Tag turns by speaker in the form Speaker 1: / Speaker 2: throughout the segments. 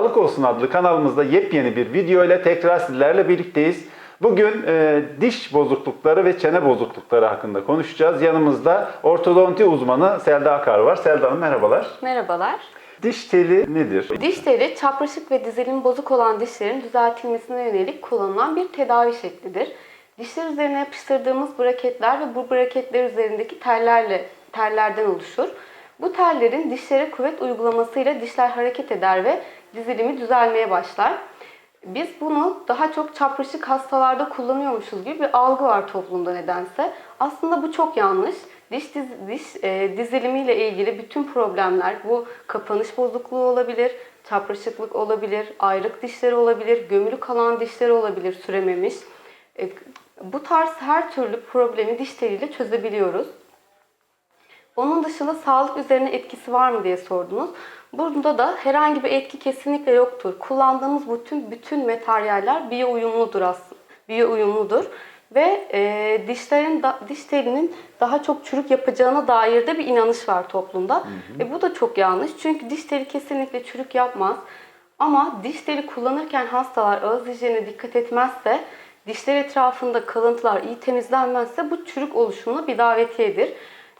Speaker 1: Sağlık Olsun adlı kanalımızda yepyeni bir video ile tekrar sizlerle birlikteyiz. Bugün e, diş bozuklukları ve çene bozuklukları hakkında konuşacağız. Yanımızda ortodonti uzmanı Selda Akar var. Selda Hanım merhabalar.
Speaker 2: Merhabalar.
Speaker 1: Diş teli nedir?
Speaker 2: Diş teli çapraşık ve dizilim bozuk olan dişlerin düzeltilmesine yönelik kullanılan bir tedavi şeklidir. Dişler üzerine yapıştırdığımız braketler ve bu braketler üzerindeki tellerle tellerden oluşur. Bu tellerin dişlere kuvvet uygulamasıyla dişler hareket eder ve dizilimi düzelmeye başlar. Biz bunu daha çok çapraşık hastalarda kullanıyormuşuz gibi bir algı var toplumda nedense. Aslında bu çok yanlış. Diş, diz, diş e, dizilimiyle ilgili bütün problemler bu kapanış bozukluğu olabilir, çapraşıklık olabilir, ayrık dişleri olabilir, gömülü kalan dişleri olabilir sürememiş. E, bu tarz her türlü problemi diş teliyle çözebiliyoruz. Onun dışında sağlık üzerine etkisi var mı diye sordunuz. Burada da herhangi bir etki kesinlikle yoktur. Kullandığımız bütün bütün materyaller biyo uyumludur aslında. Biyo uyumludur ve e, dişlerin da, diş telinin daha çok çürük yapacağına dair de bir inanış var toplumda. E, bu da çok yanlış. Çünkü diş teli kesinlikle çürük yapmaz. Ama diş teli kullanırken hastalar ağız hijyenine dikkat etmezse, dişler etrafında kalıntılar iyi temizlenmezse bu çürük oluşumuna bir davetiyedir.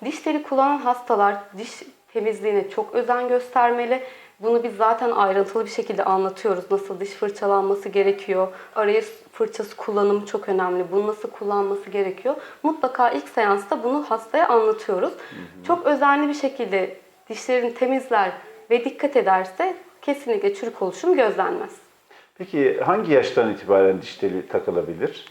Speaker 2: Diş teli kullanan hastalar diş temizliğine çok özen göstermeli. Bunu biz zaten ayrıntılı bir şekilde anlatıyoruz. Nasıl diş fırçalanması gerekiyor, araya fırçası kullanımı çok önemli. Bunu nasıl kullanması gerekiyor. Mutlaka ilk seansta bunu hastaya anlatıyoruz. Çok özenli bir şekilde dişlerini temizler ve dikkat ederse kesinlikle çürük oluşum gözlenmez.
Speaker 1: Peki hangi yaştan itibaren diş teli takılabilir?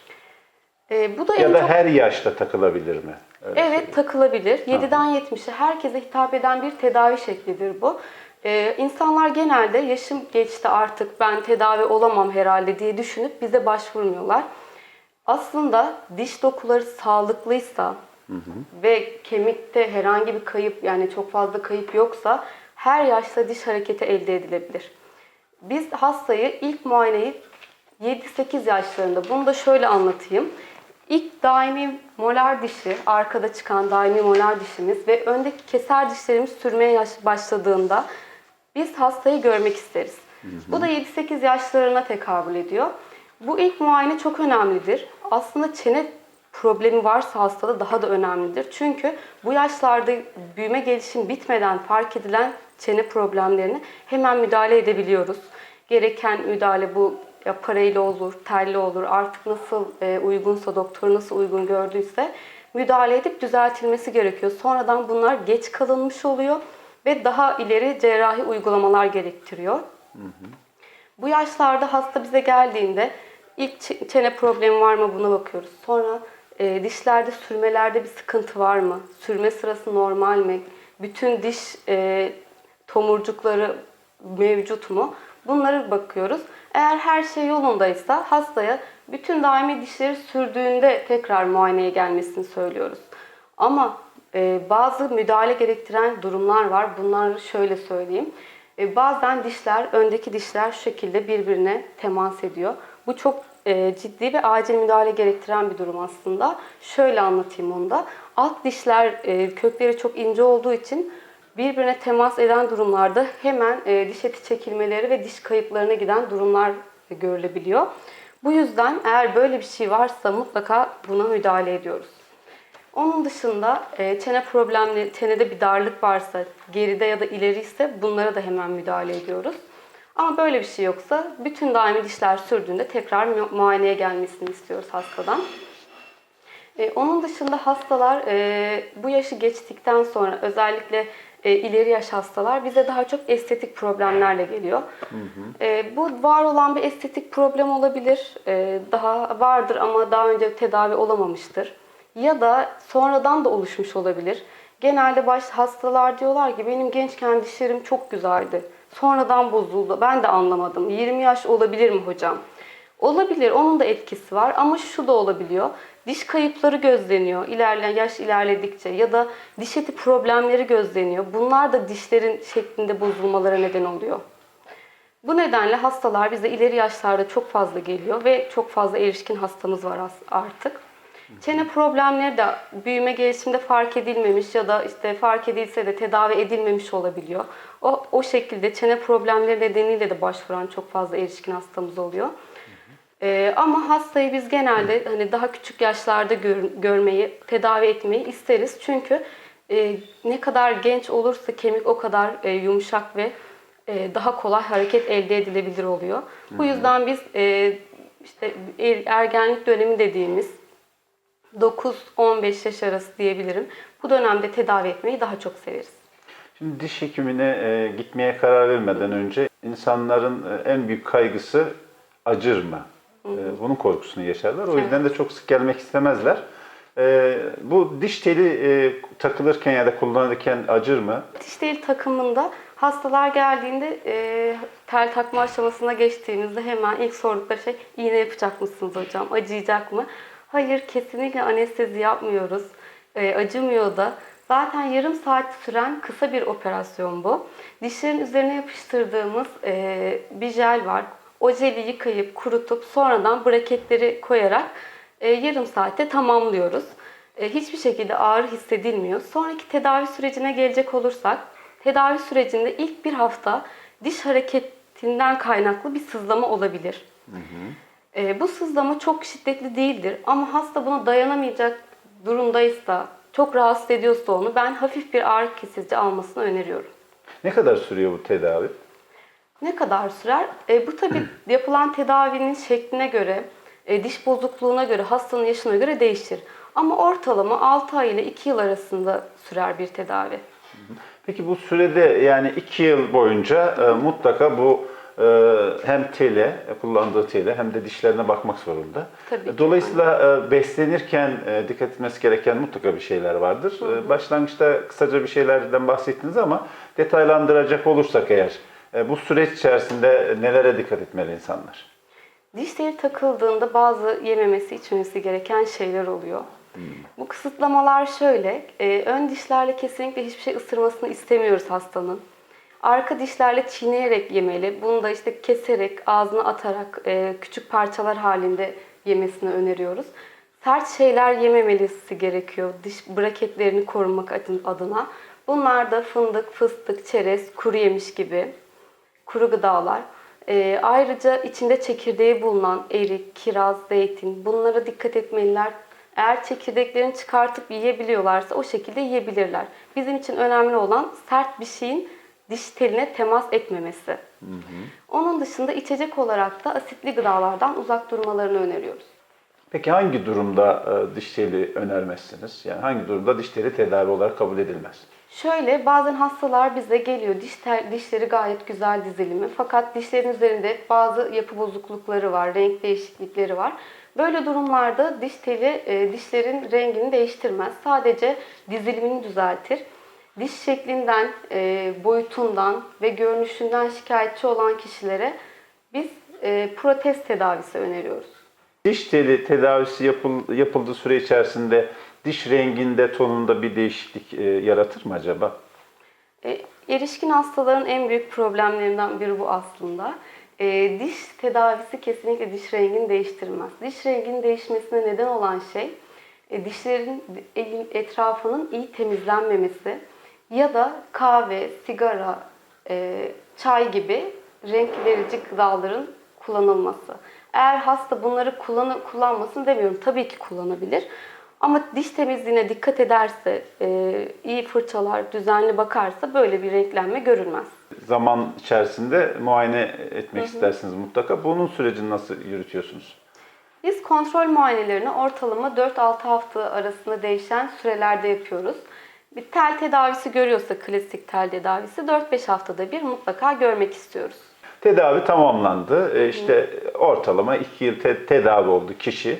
Speaker 2: Ee, bu da en
Speaker 1: Ya da
Speaker 2: çok
Speaker 1: her yaşta takılabilir mi? Öyle
Speaker 2: Evet takılabilir. 7'den 70'e herkese hitap eden bir tedavi şeklidir bu. Ee, insanlar genelde yaşım geçti artık ben tedavi olamam herhalde diye düşünüp bize başvurmuyorlar. Aslında diş dokuları sağlıklıysa ve kemikte herhangi bir kayıp yani çok fazla kayıp yoksa her yaşta diş hareketi elde edilebilir. Biz hastayı ilk muayeneyi 7-8 yaşlarında bunu da şöyle anlatayım. İlk daimi molar dişi, arkada çıkan daimi molar dişimiz ve öndeki keser dişlerimiz sürmeye başladığında biz hastayı görmek isteriz. Bu da 7-8 yaşlarına tekabül ediyor. Bu ilk muayene çok önemlidir. Aslında çene problemi varsa hastada daha da önemlidir. Çünkü bu yaşlarda büyüme gelişim bitmeden fark edilen çene problemlerine hemen müdahale edebiliyoruz. Gereken müdahale bu ya parayla olur, telli olur. Artık nasıl e, uygunsa, doktor nasıl uygun gördüyse müdahale edip düzeltilmesi gerekiyor. Sonradan bunlar geç kalınmış oluyor ve daha ileri cerrahi uygulamalar gerektiriyor. Bu yaşlarda hasta bize geldiğinde ilk çene problemi var mı buna bakıyoruz. Sonra e, dişlerde sürmelerde bir sıkıntı var mı? Sürme sırası normal mi? Bütün diş e, tomurcukları mevcut mu? Bunları bakıyoruz. Eğer her şey yolundaysa hastaya bütün daimi dişleri sürdüğünde tekrar muayeneye gelmesini söylüyoruz. Ama e, bazı müdahale gerektiren durumlar var. Bunları şöyle söyleyeyim. E, bazen dişler, öndeki dişler şu şekilde birbirine temas ediyor. Bu çok e, ciddi ve acil müdahale gerektiren bir durum aslında. Şöyle anlatayım onu da. Alt dişler e, kökleri çok ince olduğu için birbirine temas eden durumlarda hemen e, diş eti çekilmeleri ve diş kayıplarına giden durumlar görülebiliyor. Bu yüzden eğer böyle bir şey varsa mutlaka buna müdahale ediyoruz. Onun dışında e, çene problemleri, çenede bir darlık varsa, geride ya da ileri ise bunlara da hemen müdahale ediyoruz. Ama böyle bir şey yoksa bütün daimi dişler sürdüğünde tekrar mu- muayeneye gelmesini istiyoruz hastadan. E, onun dışında hastalar bu yaşı geçtikten sonra özellikle e, ileri yaş hastalar bize daha çok estetik problemlerle geliyor. E, bu var olan bir estetik problem olabilir. E, daha vardır ama daha önce tedavi olamamıştır. Ya da sonradan da oluşmuş olabilir. Genelde baş hastalar diyorlar ki benim gençken dişlerim çok güzeldi. Sonradan bozuldu. Ben de anlamadım. 20 yaş olabilir mi hocam? Olabilir, onun da etkisi var ama şu da olabiliyor. Diş kayıpları gözleniyor ilerleyen yaş ilerledikçe ya da diş eti problemleri gözleniyor. Bunlar da dişlerin şeklinde bozulmalara neden oluyor. Bu nedenle hastalar bize ileri yaşlarda çok fazla geliyor ve çok fazla erişkin hastamız var artık. Çene problemleri de büyüme gelişimde fark edilmemiş ya da işte fark edilse de tedavi edilmemiş olabiliyor. O, o şekilde çene problemleri nedeniyle de başvuran çok fazla erişkin hastamız oluyor. Ee, ama hastayı biz genelde hani daha küçük yaşlarda gör- görmeyi, tedavi etmeyi isteriz. Çünkü e, ne kadar genç olursa kemik o kadar e, yumuşak ve e, daha kolay hareket elde edilebilir oluyor. Bu yüzden biz e, işte er- ergenlik dönemi dediğimiz 9-15 yaş arası diyebilirim. Bu dönemde tedavi etmeyi daha çok severiz.
Speaker 1: Şimdi diş hekimine e, gitmeye karar vermeden önce insanların e, en büyük kaygısı acır mı? E, bunun korkusunu yaşarlar. O yüzden de çok sık gelmek istemezler. E, bu diş teli e, takılırken ya da kullanırken acır mı?
Speaker 2: Diş teli takımında hastalar geldiğinde e, tel takma aşamasına geçtiğimizde hemen ilk sordukları şey iğne yapacak mısınız hocam? Acıyacak mı? Hayır kesinlikle anestezi yapmıyoruz. E, acımıyor da. Zaten yarım saat süren kısa bir operasyon bu. Dişlerin üzerine yapıştırdığımız e, bir jel var. O jeli yıkayıp kurutup sonradan braketleri koyarak e, yarım saatte tamamlıyoruz. E, hiçbir şekilde ağrı hissedilmiyor. Sonraki tedavi sürecine gelecek olursak, tedavi sürecinde ilk bir hafta diş hareketinden kaynaklı bir sızlama olabilir. E, bu sızlama çok şiddetli değildir ama hasta buna dayanamayacak durumdaysa, çok rahatsız ediyorsa onu ben hafif bir ağrı kesici almasını öneriyorum.
Speaker 1: Ne kadar sürüyor bu tedavi?
Speaker 2: Ne kadar sürer? E, bu tabii yapılan tedavinin şekline göre, e, diş bozukluğuna göre, hastanın yaşına göre değişir. Ama ortalama 6 ay ile 2 yıl arasında sürer bir tedavi.
Speaker 1: Peki bu sürede yani iki yıl boyunca e, mutlaka bu e, hem tele, e, kullandığı tele hem de dişlerine bakmak zorunda.
Speaker 2: Tabii ki.
Speaker 1: Dolayısıyla e, beslenirken e, dikkat etmesi gereken mutlaka bir şeyler vardır. E, başlangıçta kısaca bir şeylerden bahsettiniz ama detaylandıracak olursak eğer e, bu süreç içerisinde nelere dikkat etmeli insanlar?
Speaker 2: Diş teli takıldığında bazı yememesi, içmemesi gereken şeyler oluyor. Bu kısıtlamalar şöyle, e, ön dişlerle kesinlikle hiçbir şey ısırmasını istemiyoruz hastanın. Arka dişlerle çiğneyerek yemeli. Bunu da işte keserek, ağzına atarak, e, küçük parçalar halinde yemesini öneriyoruz. Sert şeyler yememelisi gerekiyor diş braketlerini korumak adın- adına. Bunlar da fındık, fıstık, çerez, kuru yemiş gibi kuru gıdalar. Ee, ayrıca içinde çekirdeği bulunan erik, kiraz, zeytin bunlara dikkat etmeliler. Eğer çekirdeklerini çıkartıp yiyebiliyorlarsa o şekilde yiyebilirler. Bizim için önemli olan sert bir şeyin diş teline temas etmemesi. Onun dışında içecek olarak da asitli gıdalardan uzak durmalarını öneriyoruz.
Speaker 1: Peki hangi durumda e, diş teli önermezsiniz? Yani hangi durumda diş teli tedavi olarak kabul edilmez?
Speaker 2: Şöyle bazen hastalar bize geliyor diş tel- dişleri gayet güzel dizilimi fakat dişlerin üzerinde bazı yapı bozuklukları var, renk değişiklikleri var. Böyle durumlarda diş teli e, dişlerin rengini değiştirmez. Sadece dizilimini düzeltir. Diş şeklinden, e, boyutundan ve görünüşünden şikayetçi olan kişilere biz e, protez tedavisi öneriyoruz.
Speaker 1: Diş teli tedavisi yapıl, yapıldığı süre içerisinde diş renginde, tonunda bir değişiklik e, yaratır mı acaba?
Speaker 2: E, erişkin hastaların en büyük problemlerinden biri bu aslında. E, diş tedavisi kesinlikle diş rengini değiştirmez. Diş renginin değişmesine neden olan şey e, dişlerin etrafının iyi temizlenmemesi ya da kahve, sigara, e, çay gibi renk verici gıdaların kullanılması. Eğer hasta bunları kullanı, kullanmasın demiyorum. Tabii ki kullanabilir. Ama diş temizliğine dikkat ederse, e, iyi fırçalar, düzenli bakarsa böyle bir renklenme görülmez.
Speaker 1: Zaman içerisinde muayene etmek istersiniz mutlaka. Bunun sürecini nasıl yürütüyorsunuz?
Speaker 2: Biz kontrol muayenelerini ortalama 4-6 hafta arasında değişen sürelerde yapıyoruz. Bir tel tedavisi görüyorsa klasik tel tedavisi 4-5 haftada bir mutlaka görmek istiyoruz.
Speaker 1: Tedavi tamamlandı. E, işte ortalama 2 yıl te- tedavi oldu kişi.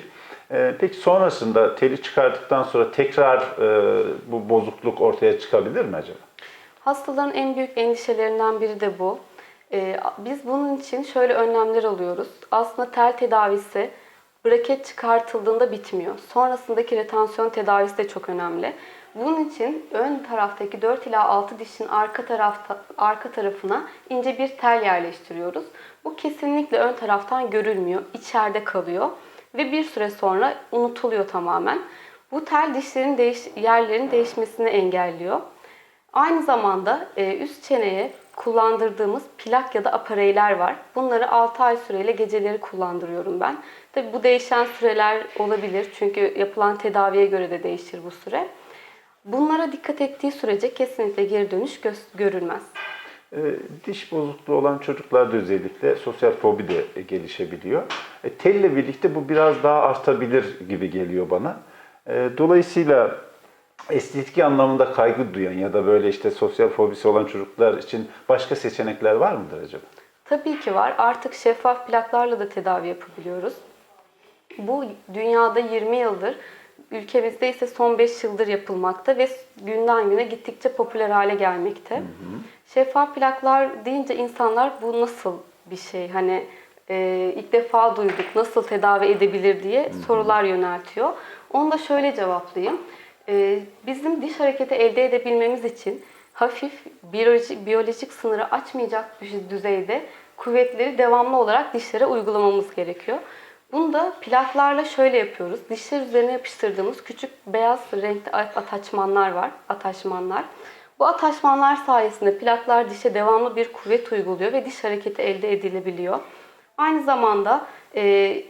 Speaker 1: E, peki sonrasında teli çıkarttıktan sonra tekrar e, bu bozukluk ortaya çıkabilir mi acaba?
Speaker 2: Hastaların en büyük endişelerinden biri de bu. Ee, biz bunun için şöyle önlemler alıyoruz. Aslında tel tedavisi braket çıkartıldığında bitmiyor. Sonrasındaki retansiyon tedavisi de çok önemli. Bunun için ön taraftaki 4 ila 6 dişin arka tarafta arka tarafına ince bir tel yerleştiriyoruz. Bu kesinlikle ön taraftan görülmüyor, içeride kalıyor ve bir süre sonra unutuluyor tamamen. Bu tel dişlerin değiş, yerlerin değişmesini engelliyor. Aynı zamanda e, üst çeneye kullandırdığımız plak ya da apareyler var. Bunları 6 ay süreyle geceleri kullandırıyorum ben. Tabi bu değişen süreler olabilir çünkü yapılan tedaviye göre de değişir bu süre. Bunlara dikkat ettiği sürece kesinlikle geri dönüş gö- görülmez.
Speaker 1: E, diş bozukluğu olan çocuklarda özellikle sosyal fobi de gelişebiliyor. E, telle birlikte bu biraz daha artabilir gibi geliyor bana. E, dolayısıyla estetik anlamında kaygı duyan ya da böyle işte sosyal fobisi olan çocuklar için başka seçenekler var mıdır acaba?
Speaker 2: Tabii ki var. Artık şeffaf plaklarla da tedavi yapabiliyoruz. Bu dünyada 20 yıldır, ülkemizde ise son 5 yıldır yapılmakta ve günden güne gittikçe popüler hale gelmekte. Şeffaf plaklar deyince insanlar bu nasıl bir şey? Hani e, ilk defa duyduk, nasıl tedavi edebilir diye sorular yöneltiyor. Onu da şöyle cevaplayayım. E, bizim diş hareketi elde edebilmemiz için hafif biyolojik, biyolojik sınırı açmayacak bir düzeyde kuvvetleri devamlı olarak dişlere uygulamamız gerekiyor. Bunu da plaklarla şöyle yapıyoruz. Dişler üzerine yapıştırdığımız küçük beyaz renkli ataçmanlar var. Ataşmanlar. Bu ataşmanlar sayesinde plaklar dişe devamlı bir kuvvet uyguluyor ve diş hareketi elde edilebiliyor. Aynı zamanda e,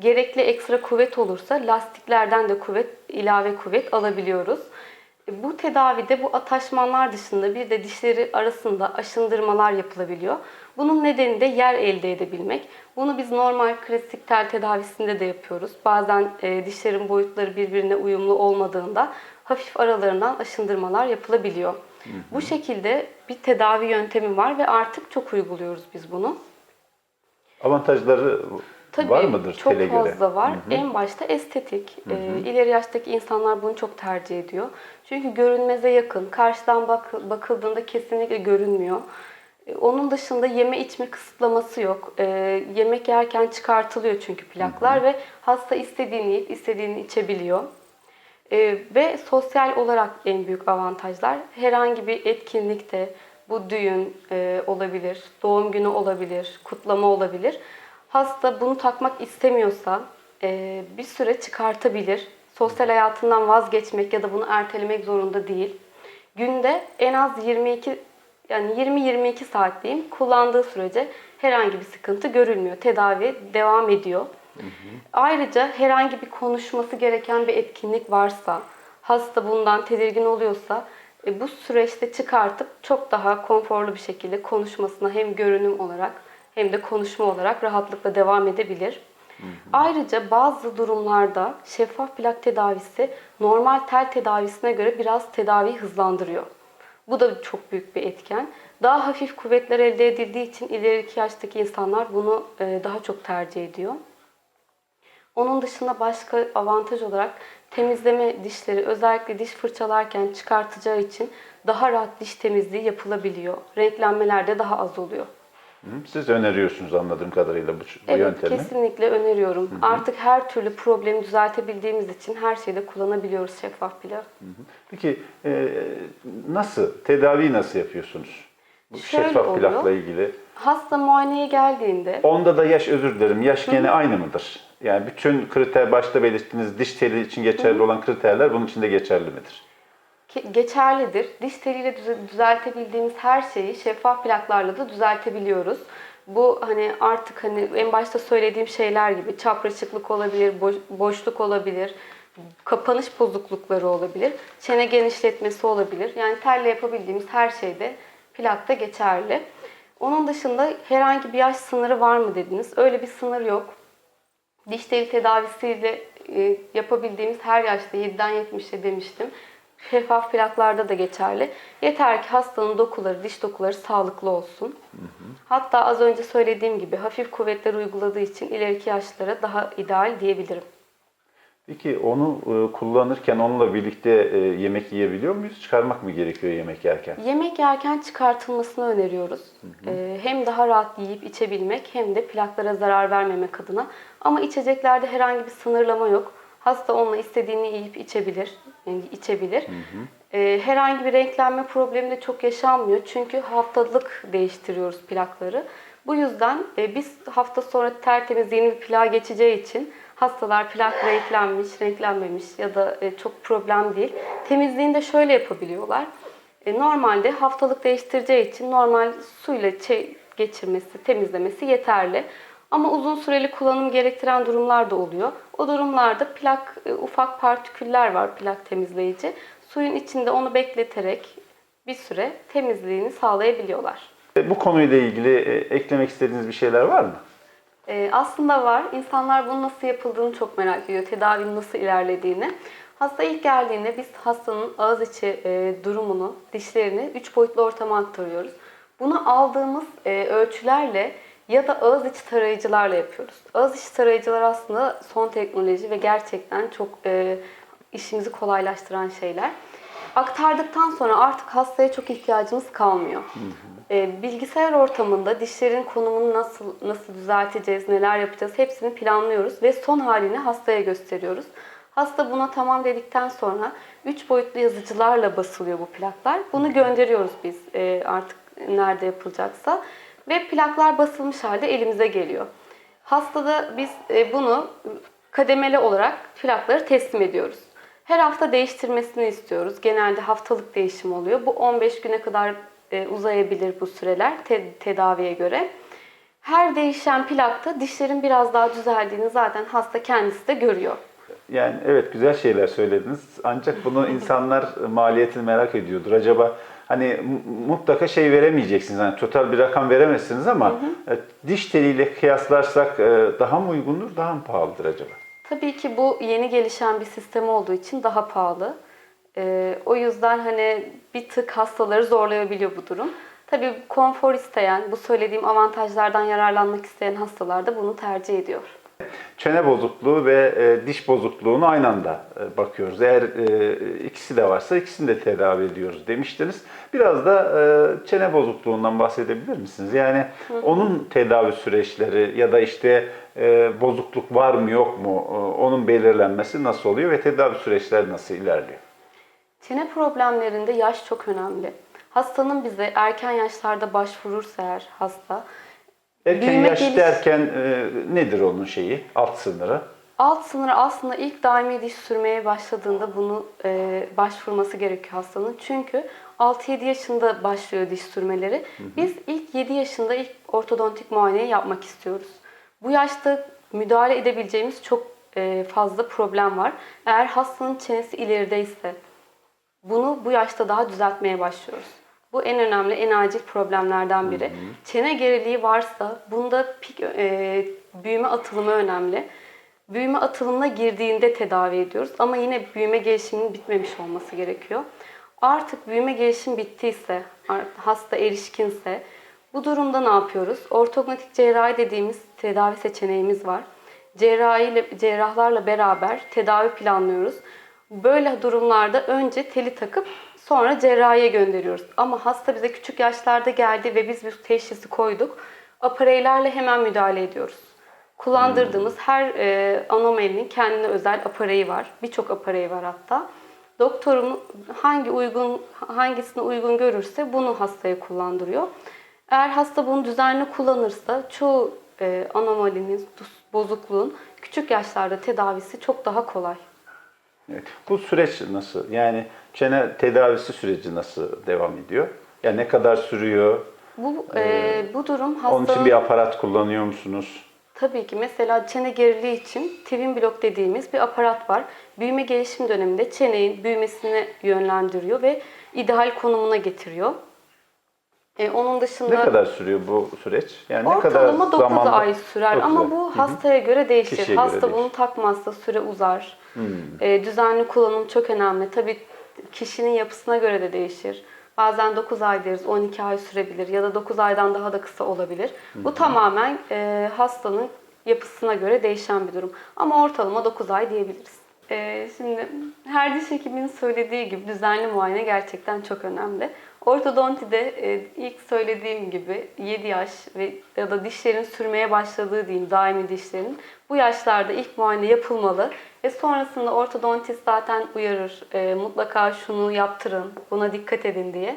Speaker 2: gerekli ekstra kuvvet olursa lastiklerden de kuvvet, ilave kuvvet alabiliyoruz. E, Bu tedavide bu ataşmanlar dışında bir de dişleri arasında aşındırmalar yapılabiliyor. Bunun nedeni de yer elde edebilmek. Bunu biz normal klasik tel tedavisinde de yapıyoruz. Bazen e, dişlerin boyutları birbirine uyumlu olmadığında hafif aralarından aşındırmalar yapılabiliyor. Bu şekilde bir tedavi yöntemi var ve artık çok uyguluyoruz biz bunu.
Speaker 1: Avantajları
Speaker 2: Tabii
Speaker 1: var mıdır
Speaker 2: çok
Speaker 1: tele göre?
Speaker 2: fazla var. En başta estetik. Ee, ileri yaştaki insanlar bunu çok tercih ediyor. Çünkü görünmeze yakın. Karşıdan bak, bakıldığında kesinlikle görünmüyor. Ee, Onun dışında yeme içme kısıtlaması yok. Ee, yemek yerken çıkartılıyor çünkü plaklar ve hasta istediğini yiyip istediğini içebiliyor. Ee, ve sosyal olarak en büyük avantajlar herhangi bir etkinlikte bu düğün e, olabilir, doğum günü olabilir, kutlama olabilir. Hasta bunu takmak istemiyorsa e, bir süre çıkartabilir. Sosyal hayatından vazgeçmek ya da bunu ertelemek zorunda değil. Günde en az 22 yani 20-22 saat diyeyim kullandığı sürece herhangi bir sıkıntı görülmüyor. Tedavi devam ediyor. Ayrıca herhangi bir konuşması gereken bir etkinlik varsa, hasta bundan tedirgin oluyorsa e, bu süreçte çıkartıp çok daha konforlu bir şekilde konuşmasına hem görünüm olarak hem de konuşma olarak rahatlıkla devam edebilir. Ayrıca bazı durumlarda şeffaf plak tedavisi normal tel tedavisine göre biraz tedaviyi hızlandırıyor. Bu da çok büyük bir etken. Daha hafif kuvvetler elde edildiği için ileriki yaştaki insanlar bunu e, daha çok tercih ediyor. Onun dışında başka avantaj olarak temizleme dişleri özellikle diş fırçalarken çıkartacağı için daha rahat diş temizliği yapılabiliyor. Renklenmeler de daha az oluyor.
Speaker 1: Hı, Siz öneriyorsunuz anladığım kadarıyla bu, bu
Speaker 2: Evet
Speaker 1: yöntemi.
Speaker 2: kesinlikle öneriyorum. Artık her türlü problemi düzeltebildiğimiz için her şeyde kullanabiliyoruz şeffaf plak.
Speaker 1: Peki e, nasıl, tedaviyi nasıl yapıyorsunuz? Bu
Speaker 2: Şöyle
Speaker 1: şeffaf
Speaker 2: oluyor.
Speaker 1: plakla ilgili.
Speaker 2: Hasta muayeneye geldiğinde
Speaker 1: Onda da yaş özür dilerim. Yaş gene aynı mıdır? Yani bütün kriter başta belirttiğiniz diş teli için geçerli olan kriterler bunun için de geçerli midir?
Speaker 2: Geçerlidir. Diş teliyle düze- düzeltebildiğimiz her şeyi şeffaf plaklarla da düzeltebiliyoruz. Bu hani artık hani en başta söylediğim şeyler gibi çapraşıklık olabilir, boş- boşluk olabilir, kapanış bozuklukları olabilir, çene genişletmesi olabilir. Yani telle yapabildiğimiz her şeyde plakta geçerli. Onun dışında herhangi bir yaş sınırı var mı dediniz. Öyle bir sınır yok. Diş teli tedavisiyle e, yapabildiğimiz her yaşta 7'den 70'e demiştim. Şeffaf plaklarda da geçerli. Yeter ki hastanın dokuları, diş dokuları sağlıklı olsun. Hatta az önce söylediğim gibi hafif kuvvetler uyguladığı için ileriki yaşlara daha ideal diyebilirim.
Speaker 1: Peki onu e, kullanırken onunla birlikte e, yemek yiyebiliyor muyuz? Çıkarmak mı gerekiyor yemek yerken?
Speaker 2: Yemek yerken çıkartılmasını öneriyoruz. Ee, hem daha rahat yiyip içebilmek hem de plaklara zarar vermemek adına. Ama içeceklerde herhangi bir sınırlama yok. Hasta onunla istediğini yiyip içebilir. Yani içebilir. Ee, herhangi bir renklenme problemi de çok yaşanmıyor. Çünkü haftalık değiştiriyoruz plakları. Bu yüzden e, biz hafta sonra tertemiz yeni bir plağa geçeceği için Hastalar plak renklenmiş, renklenmemiş ya da e, çok problem değil. Temizliğini de şöyle yapabiliyorlar. E, normalde haftalık değiştireceği için normal suyla geçirmesi, temizlemesi yeterli. Ama uzun süreli kullanım gerektiren durumlar da oluyor. O durumlarda plak e, ufak partiküller var plak temizleyici. Suyun içinde onu bekleterek bir süre temizliğini sağlayabiliyorlar.
Speaker 1: E, Bu konuyla ilgili e, eklemek istediğiniz bir şeyler var mı?
Speaker 2: Ee, aslında var. İnsanlar bunun nasıl yapıldığını çok merak ediyor. Tedavinin nasıl ilerlediğini. Hasta ilk geldiğinde biz hastanın ağız içi e, durumunu, dişlerini 3 boyutlu ortama aktarıyoruz. Bunu aldığımız e, ölçülerle ya da ağız içi tarayıcılarla yapıyoruz. Ağız içi tarayıcılar aslında son teknoloji ve gerçekten çok e, işimizi kolaylaştıran şeyler. Aktardıktan sonra artık hastaya çok ihtiyacımız kalmıyor. E, bilgisayar ortamında dişlerin konumunu nasıl nasıl düzelteceğiz, neler yapacağız hepsini planlıyoruz ve son halini hastaya gösteriyoruz. Hasta buna tamam dedikten sonra 3 boyutlu yazıcılarla basılıyor bu plaklar. Bunu gönderiyoruz biz e, artık nerede yapılacaksa ve plaklar basılmış halde elimize geliyor. Hastada biz e, bunu kademeli olarak plakları teslim ediyoruz. Her hafta değiştirmesini istiyoruz. Genelde haftalık değişim oluyor. Bu 15 güne kadar e, uzayabilir bu süreler te- tedaviye göre. Her değişen plakta dişlerin biraz daha düzeldiğini zaten hasta kendisi de görüyor.
Speaker 1: Yani evet güzel şeyler söylediniz. Ancak bunu insanlar maliyetini merak ediyordur. Acaba hani mu- mutlaka şey veremeyeceksiniz. Hani total bir rakam veremezsiniz ama e, diş teliyle kıyaslarsak e, daha mı uygundur, daha mı pahalıdır acaba?
Speaker 2: Tabii ki bu yeni gelişen bir sistem olduğu için daha pahalı. Ee, o yüzden hani bir tık hastaları zorlayabiliyor bu durum. Tabii konfor isteyen, bu söylediğim avantajlardan yararlanmak isteyen hastalar da bunu tercih ediyor.
Speaker 1: Çene bozukluğu ve e, diş bozukluğunu aynı anda e, bakıyoruz. Eğer e, ikisi de varsa ikisini de tedavi ediyoruz demiştiniz. Biraz da e, çene bozukluğundan bahsedebilir misiniz? Yani onun tedavi süreçleri ya da işte e, bozukluk var mı yok mu e, onun belirlenmesi nasıl oluyor ve tedavi süreçleri nasıl ilerliyor?
Speaker 2: Çene problemlerinde yaş çok önemli. Hastanın bize erken yaşlarda başvurursa eğer hasta,
Speaker 1: Erken
Speaker 2: Büyüme
Speaker 1: yaş
Speaker 2: geliş-
Speaker 1: derken e, nedir onun şeyi, alt sınırı?
Speaker 2: alt sınırı aslında ilk daimi diş sürmeye başladığında bunu e, başvurması gerekiyor hastanın. Çünkü 6-7 yaşında başlıyor diş sürmeleri. Biz ilk 7 yaşında ilk ortodontik muayeneyi yapmak istiyoruz. Bu yaşta müdahale edebileceğimiz çok e, fazla problem var. Eğer hastanın çenesi ilerideyse, bunu bu yaşta daha düzeltmeye başlıyoruz. Bu en önemli, en acil problemlerden biri. Çene geriliği varsa bunda pik, e, büyüme atılımı önemli. Büyüme atılımına girdiğinde tedavi ediyoruz ama yine büyüme gelişiminin bitmemiş olması gerekiyor. Artık büyüme gelişim bittiyse, hasta erişkinse bu durumda ne yapıyoruz? Ortognatik cerrahi dediğimiz tedavi seçeneğimiz var. Cerrahi cerrahlarla beraber tedavi planlıyoruz. Böyle durumlarda önce teli takıp sonra cerrahiye gönderiyoruz. Ama hasta bize küçük yaşlarda geldi ve biz bu teşhisi koyduk. Apareylerle hemen müdahale ediyoruz. Kullandırdığımız her e, anomalinin kendine özel apareyi var. Birçok apareyi var hatta. Doktorum hangi uygun hangisine uygun görürse bunu hastaya kullandırıyor. Eğer hasta bunu düzenli kullanırsa çoğu e, anomalinin, bozukluğun küçük yaşlarda tedavisi çok daha kolay.
Speaker 1: Evet. Bu süreç nasıl? Yani çene tedavisi süreci nasıl devam ediyor? Yani ne kadar sürüyor?
Speaker 2: Bu e, bu durum
Speaker 1: Onun
Speaker 2: hastanın
Speaker 1: için bir aparat kullanıyor musunuz?
Speaker 2: tabii ki mesela çene geriliği için twin block dediğimiz bir aparat var. Büyüme gelişim döneminde çenenin büyümesini yönlendiriyor ve ideal konumuna getiriyor. E, onun dışında
Speaker 1: Ne kadar sürüyor bu süreç? Yani ne kadar
Speaker 2: Ortalama 9
Speaker 1: zamanda?
Speaker 2: ay sürer
Speaker 1: Dokuz
Speaker 2: ama
Speaker 1: ay.
Speaker 2: bu hastaya göre değişir.
Speaker 1: Kişiye göre
Speaker 2: Hasta
Speaker 1: değişir.
Speaker 2: bunu takmazsa süre uzar. Ee, düzenli kullanım çok önemli. Tabii kişinin yapısına göre de değişir. Bazen 9 ay deriz, 12 ay sürebilir ya da 9 aydan daha da kısa olabilir. Bu tamamen e, hastanın yapısına göre değişen bir durum. Ama ortalama 9 ay diyebiliriz. Ee, şimdi her diş hekiminin söylediği gibi düzenli muayene gerçekten çok önemli. Ortodontide e, ilk söylediğim gibi 7 yaş ve ya da dişlerin sürmeye başladığı diyeyim daimi dişlerin bu yaşlarda ilk muayene yapılmalı ve sonrasında ortodontist zaten uyarır e, mutlaka şunu yaptırın buna dikkat edin diye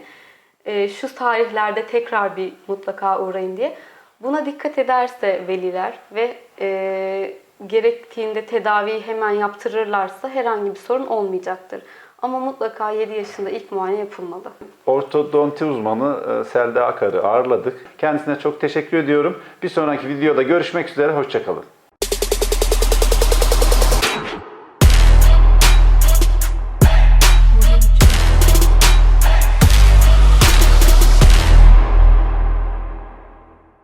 Speaker 2: e, şu tarihlerde tekrar bir mutlaka uğrayın diye buna dikkat ederse veliler ve e, gerektiğinde tedaviyi hemen yaptırırlarsa herhangi bir sorun olmayacaktır. Ama mutlaka 7 yaşında ilk muayene yapılmalı.
Speaker 1: Ortodonti uzmanı e, Selda Akar'ı ağırladık. Kendisine çok teşekkür ediyorum. Bir sonraki videoda görüşmek üzere. Hoşçakalın.